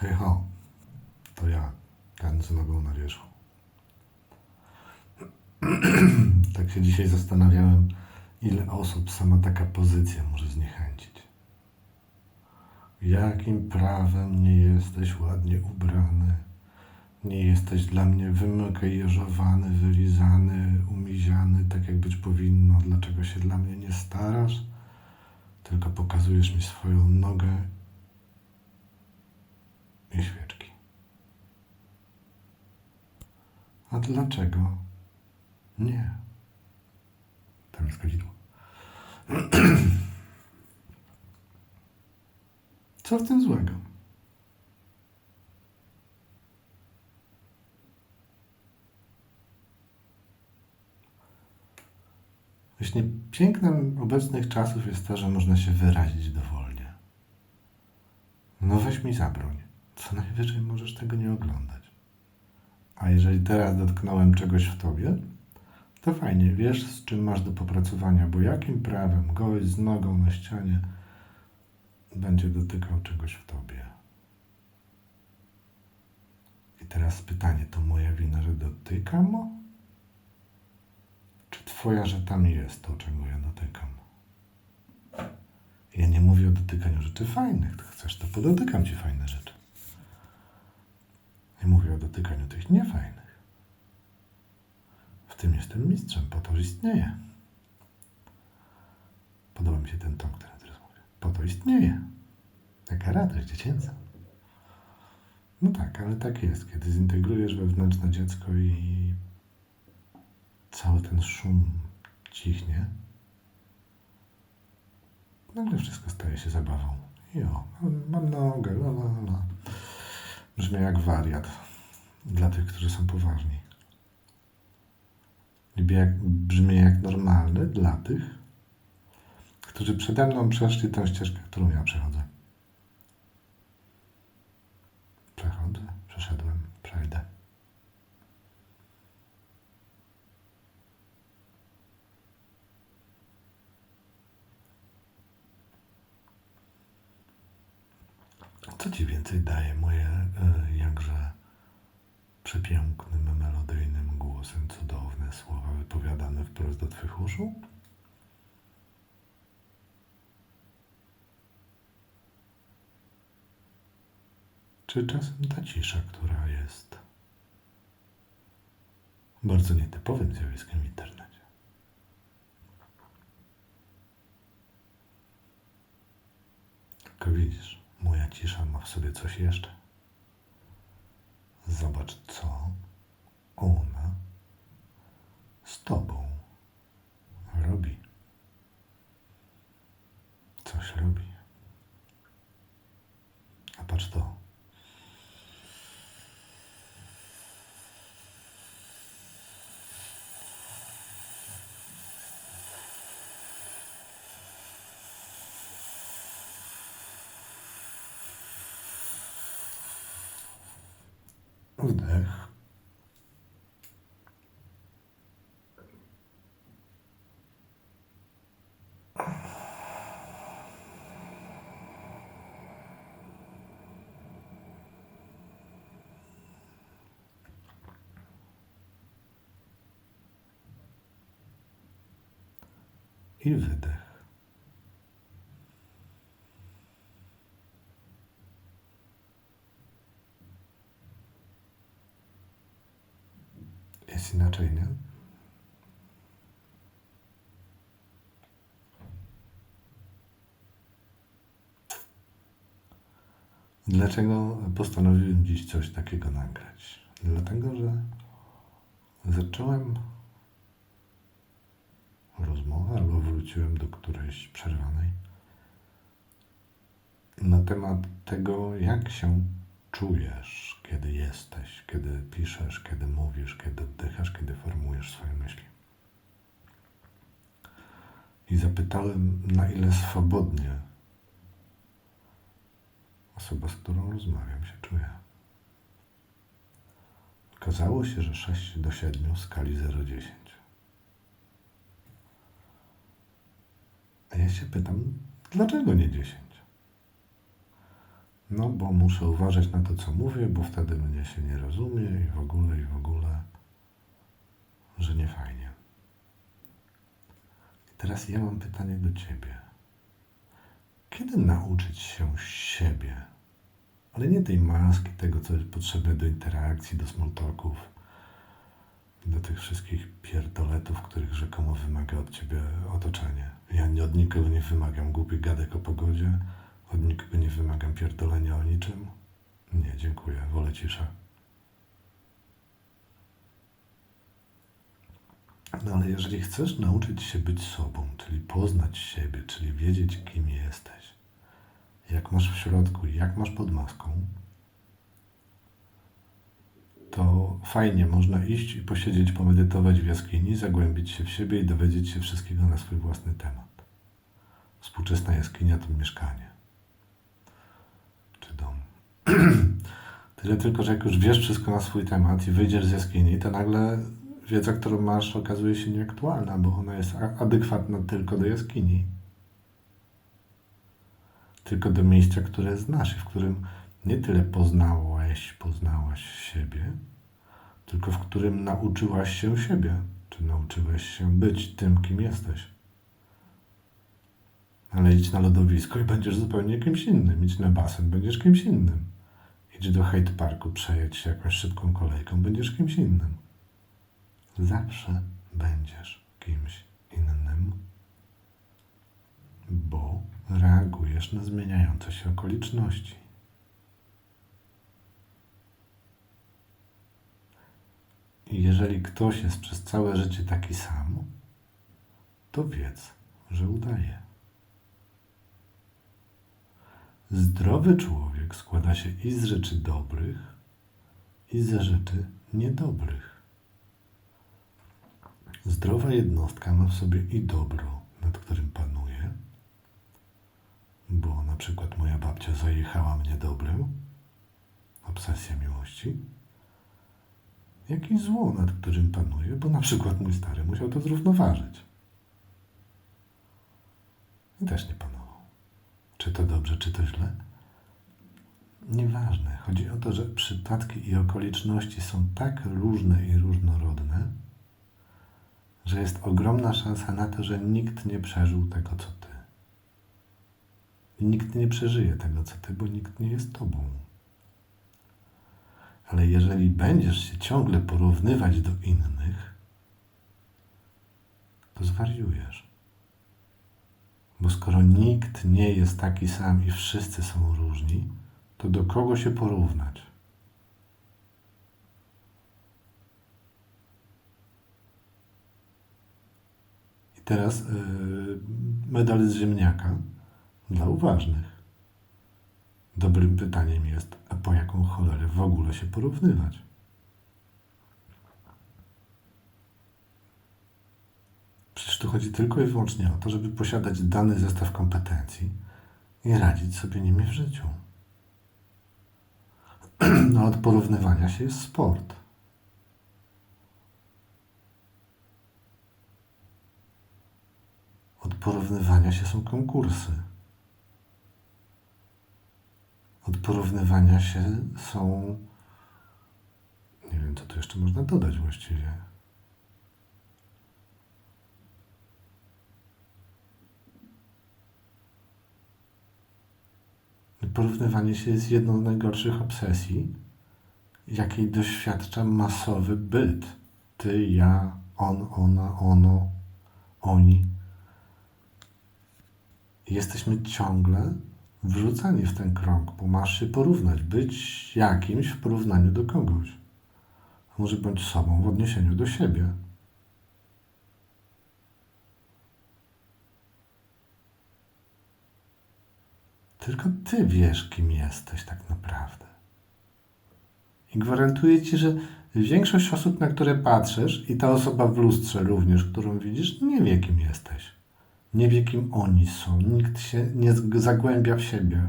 Hej ho, to ja, ten z nogą na wierzchu. tak się dzisiaj zastanawiałem, ile osób sama taka pozycja może zniechęcić. Jakim prawem nie jesteś ładnie ubrany? Nie jesteś dla mnie wymykajeżowany, wylizany, umiziany, tak jak być powinno. Dlaczego się dla mnie nie starasz? Tylko pokazujesz mi swoją nogę i świeczki. A dlaczego nie? Tam jest kadzidło. Co w tym złego? Właśnie pięknem obecnych czasów jest to, że można się wyrazić dowolnie. No weź mi zabroń. Co najwyżej możesz tego nie oglądać. A jeżeli teraz dotknąłem czegoś w tobie, to fajnie, wiesz z czym masz do popracowania, bo jakim prawem gość z nogą na ścianie będzie dotykał czegoś w tobie? I teraz pytanie, to moja wina, że dotykam? Czy twoja, że tam jest to, czego ja dotykam? Ja nie mówię o dotykaniu rzeczy fajnych. Chcesz, to podotykam ci fajne rzeczy. Ja mówię o dotykaniu tych niefajnych. W tym jestem mistrzem, po to istnieje. Podoba mi się ten ton, który teraz mówię. Po to istnieje. Jaka radość dziecięca. No tak, ale tak jest, kiedy zintegrujesz wewnętrzne dziecko i cały ten szum cichnie, nagle wszystko staje się zabawą. Jo, mam nogę, la, la, la. Brzmię jak wariat dla tych, którzy są poważni. Jak, brzmię jak normalny dla tych, którzy przede mną przeszli tę ścieżkę, którą ja. Przechodzę, twych uszu? Czy czasem ta cisza, która jest bardzo nietypowym zjawiskiem w internecie? Tylko widzisz, moja cisza ma w sobie coś jeszcze. Zobacz, co ona z tobą robi. Coś robi. A patrz to. Wdech. I wydech. Jest inaczej, nie? Dlaczego postanowiłem dziś coś takiego nagrać? Dlatego, że zacząłem rozmowę albo wróciłem do którejś przerwanej na temat tego, jak się czujesz, kiedy jesteś, kiedy piszesz, kiedy mówisz, kiedy oddychasz, kiedy formujesz swoje myśli. I zapytałem, na ile swobodnie osoba, z którą rozmawiam, się czuje. Okazało się, że 6 do 7 w skali 0-10. A ja się pytam, dlaczego nie 10? No, bo muszę uważać na to, co mówię, bo wtedy mnie się nie rozumie i w ogóle, i w ogóle, że nie fajnie. Teraz ja mam pytanie do ciebie. Kiedy nauczyć się siebie? Ale nie tej maski, tego, co jest potrzebne do interakcji, do small talków, do tych wszystkich pierdoletów, których rzekomo wymaga od ciebie otoczenie. Ja nie od nikogo nie wymagam głupich gadek o pogodzie, od nikogo nie wymagam pierdolenia o niczym. Nie, dziękuję, wolę ciszę. No ale jeżeli chcesz nauczyć się być sobą, czyli poznać siebie, czyli wiedzieć, kim jesteś, jak masz w środku jak masz pod maską, to fajnie można iść i posiedzieć, pomedytować w jaskini, zagłębić się w siebie i dowiedzieć się wszystkiego na swój własny temat. Współczesna jaskinia to mieszkanie. Czy dom. Tyle tylko, że jak już wiesz wszystko na swój temat i wyjdziesz z jaskini, to nagle wiedza, którą masz, okazuje się nieaktualna, bo ona jest adekwatna tylko do jaskini. Tylko do miejsca, które znasz i w którym nie tyle poznałeś, poznałaś siebie, tylko w którym nauczyłaś się siebie, czy nauczyłeś się być tym, kim jesteś. Ale idź na lodowisko i będziesz zupełnie kimś innym. Idź na basen, będziesz kimś innym. Idź do hate parku, przejedź się jakąś szybką kolejką, będziesz kimś innym. Zawsze będziesz kimś innym, bo reagujesz na zmieniające się okoliczności. I jeżeli ktoś jest przez całe życie taki sam, to wiedz, że udaje. Zdrowy człowiek składa się i z rzeczy dobrych, i ze rzeczy niedobrych. Zdrowa jednostka ma w sobie i dobro, nad którym panuje, bo na przykład moja babcia zajechała mnie dobrem, obsesja miłości, jak i zło, nad którym panuje, bo na przykład mój stary musiał to zrównoważyć. I też nie panował. Czy to dobrze, czy to źle? Nieważne. Chodzi o to, że przypadki i okoliczności są tak różne i różnorodne, że jest ogromna szansa na to, że nikt nie przeżył tego, co ty. I nikt nie przeżyje tego, co ty, bo nikt nie jest tobą. Ale jeżeli będziesz się ciągle porównywać do innych, to zwariujesz. Bo skoro nikt nie jest taki sam i wszyscy są różni, to do kogo się porównać? I teraz yy, medal z ziemniaka dla uważnych. Dobrym pytaniem jest, a po jaką cholerę w ogóle się porównywać? Przecież tu chodzi tylko i wyłącznie o to, żeby posiadać dany zestaw kompetencji i radzić sobie nimi w życiu. No od porównywania się jest sport. Od porównywania się są konkursy. Od porównywania się są. Nie wiem, co tu jeszcze można dodać właściwie. Porównywanie się jest jedną z najgorszych obsesji, jakiej doświadcza masowy byt. Ty, ja, on, ona, ono, oni. Jesteśmy ciągle wrzucani w ten krąg, bo masz się porównać, być jakimś w porównaniu do kogoś. Może bądź sobą w odniesieniu do siebie. Tylko ty wiesz, kim jesteś tak naprawdę. I gwarantuję ci, że większość osób, na które patrzysz, i ta osoba w lustrze również, którą widzisz, nie wie, kim jesteś. Nie wie, kim oni są. Nikt się nie zagłębia w siebie.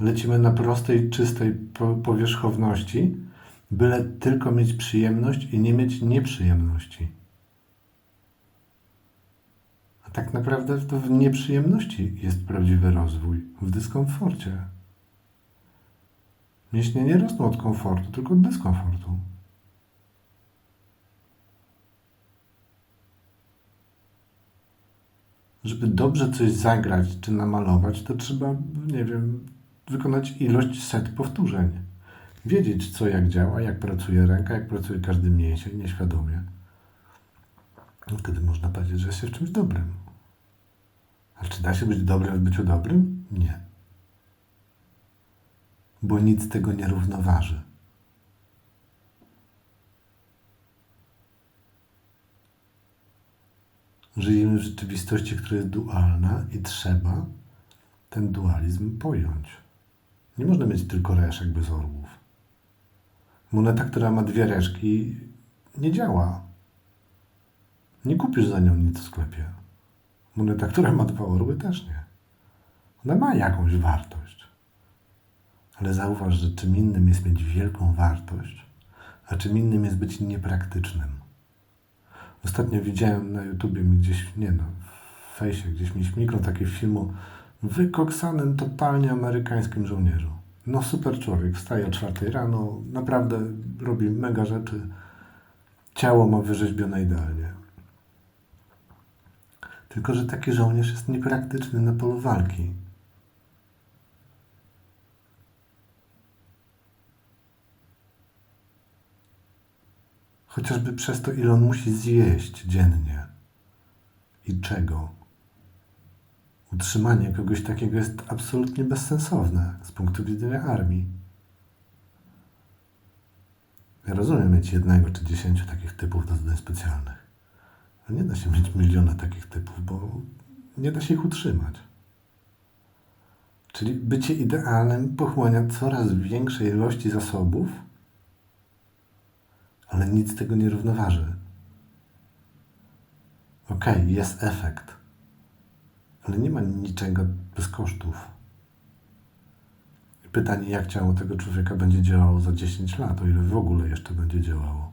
Lecimy na prostej, czystej po- powierzchowności, byle tylko mieć przyjemność i nie mieć nieprzyjemności. A tak naprawdę to w nieprzyjemności jest prawdziwy rozwój, w dyskomforcie. Mięśnie nie rosną od komfortu, tylko od dyskomfortu. Żeby dobrze coś zagrać czy namalować, to trzeba, nie wiem, wykonać ilość set powtórzeń. Wiedzieć, co jak działa, jak pracuje ręka, jak pracuje każdy mięsień nieświadomie. No Wtedy można powiedzieć, że jest się czymś dobrym. Ale czy da się być dobrym w byciu dobrym? Nie. Bo nic tego nie równoważy. Żyjemy w rzeczywistości, która jest dualna i trzeba ten dualizm pojąć. Nie można mieć tylko reszek bez orłów. Moneta, która ma dwie reszki, nie działa. Nie kupisz za nią nic w sklepie. Moneta, która ma dwa orły, też nie. Ona ma jakąś wartość. Ale zauważ, że czym innym jest mieć wielką wartość, a czym innym jest być niepraktycznym. Ostatnio widziałem na YouTubie mi gdzieś, nie no, w fejsie gdzieś mi śmigło takie filmu wykoksanym totalnie amerykańskim żołnierzu. No super człowiek, wstaje o czwartej rano, naprawdę robi mega rzeczy. Ciało ma wyrzeźbione idealnie. Tylko, że taki żołnierz jest niepraktyczny na polu walki. Chociażby przez to, ile on musi zjeść dziennie i czego. Utrzymanie kogoś takiego jest absolutnie bezsensowne z punktu widzenia armii. Ja rozumiem mieć jednego czy dziesięciu takich typów do zadań specjalnych. Ale nie da się mieć miliona takich typów, bo nie da się ich utrzymać. Czyli bycie idealnym pochłania coraz większej ilości zasobów, ale nic tego nie równoważy. Okej, okay, jest efekt, ale nie ma niczego bez kosztów. Pytanie, jak ciało tego człowieka będzie działało za 10 lat, o ile w ogóle jeszcze będzie działało.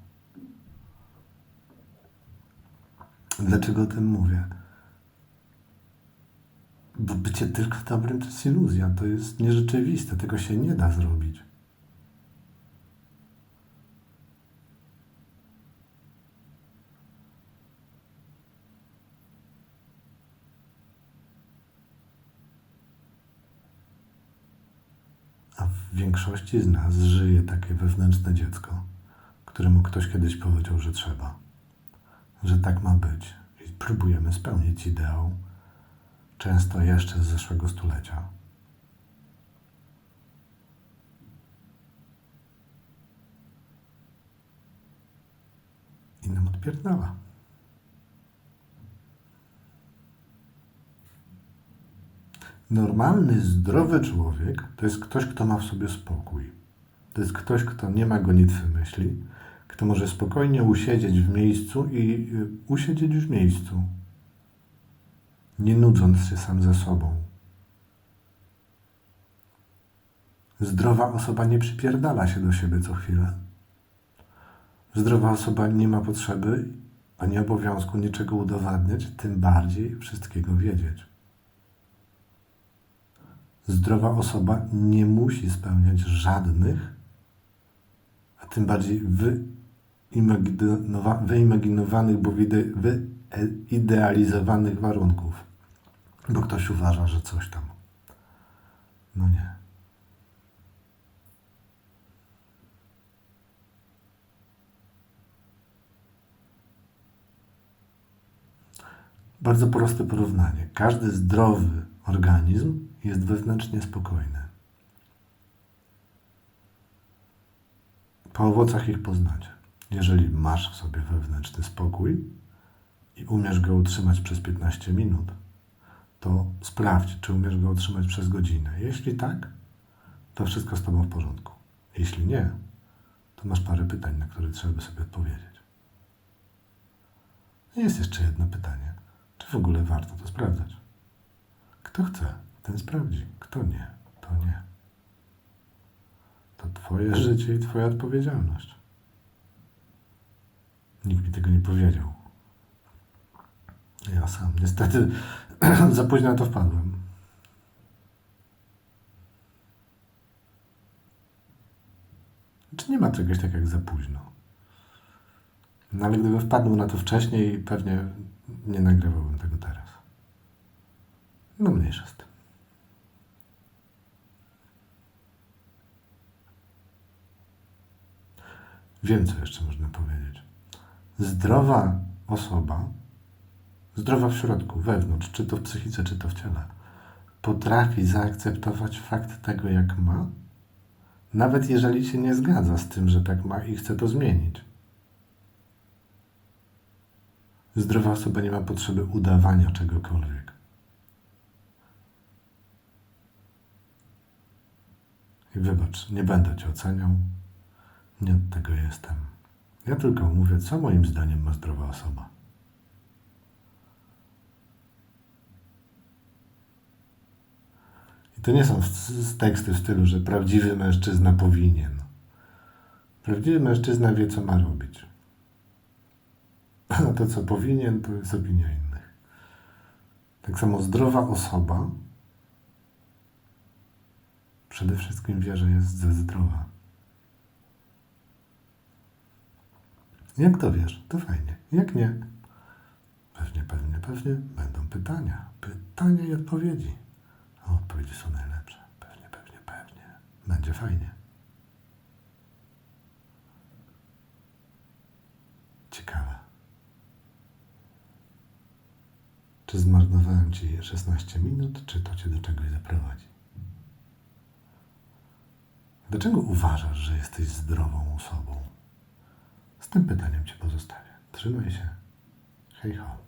Dlaczego o tym mówię? Bo bycie tylko dobrym to jest iluzja, to jest nierzeczywiste, tego się nie da zrobić. A w większości z nas żyje takie wewnętrzne dziecko, któremu ktoś kiedyś powiedział, że trzeba, że tak ma być. I próbujemy spełnić ideał, często jeszcze z zeszłego stulecia. I nam odpierdala. Normalny, zdrowy człowiek to jest ktoś, kto ma w sobie spokój. To jest ktoś, kto nie ma gonitwy myśli, kto może spokojnie usiedzieć w miejscu i y, usiedzieć w miejscu, nie nudząc się sam ze sobą. Zdrowa osoba nie przypierdala się do siebie co chwilę. Zdrowa osoba nie ma potrzeby ani obowiązku niczego udowadniać, tym bardziej wszystkiego wiedzieć. Zdrowa osoba nie musi spełniać żadnych, a tym bardziej wyimaginowanych, bo wyidealizowanych warunków, bo ktoś uważa, że coś tam. No nie. Bardzo proste porównanie. Każdy zdrowy organizm jest wewnętrznie spokojny. Po owocach ich poznacie. Jeżeli masz w sobie wewnętrzny spokój i umiesz go utrzymać przez 15 minut, to sprawdź, czy umiesz go utrzymać przez godzinę. Jeśli tak, to wszystko z Tobą w porządku. Jeśli nie, to masz parę pytań, na które trzeba by sobie odpowiedzieć. Jest jeszcze jedno pytanie. Czy w ogóle warto to sprawdzać? Kto chce, ten sprawdzi. Kto nie, to nie. To Twoje życie i Twoja odpowiedzialność. Nikt mi tego nie powiedział. Ja sam niestety za późno na to wpadłem. Czy nie ma czegoś tak jak za późno? No ale gdyby wpadł na to wcześniej, pewnie nie nagrywałbym tego teraz. No mniejsza z tym. Wiem, co jeszcze można powiedzieć. Zdrowa osoba, zdrowa w środku, wewnątrz, czy to w psychice, czy to w ciele, potrafi zaakceptować fakt tego, jak ma, nawet jeżeli się nie zgadza z tym, że tak ma i chce to zmienić. Zdrowa osoba nie ma potrzeby udawania czegokolwiek. I wybacz, nie będę cię oceniał. Nie od tego jestem. Ja tylko mówię, co moim zdaniem ma zdrowa osoba. I to nie są teksty w stylu, że prawdziwy mężczyzna powinien. Prawdziwy mężczyzna wie, co ma robić. A to, co powinien, to jest opinia innych. Tak samo zdrowa osoba przede wszystkim wie, że jest zdrowa. Jak to wiesz, to fajnie. Jak nie, pewnie, pewnie, pewnie będą pytania. Pytania i odpowiedzi. A odpowiedzi są najlepsze. Pewnie, pewnie, pewnie. Będzie fajnie. Ciekawe. Czy zmarnowałem ci 16 minut, czy to cię do czegoś zaprowadzi? Dlaczego uważasz, że jesteś zdrową osobą? Z tym pytaniem cię pozostawię. Trzymaj się. Hej ho.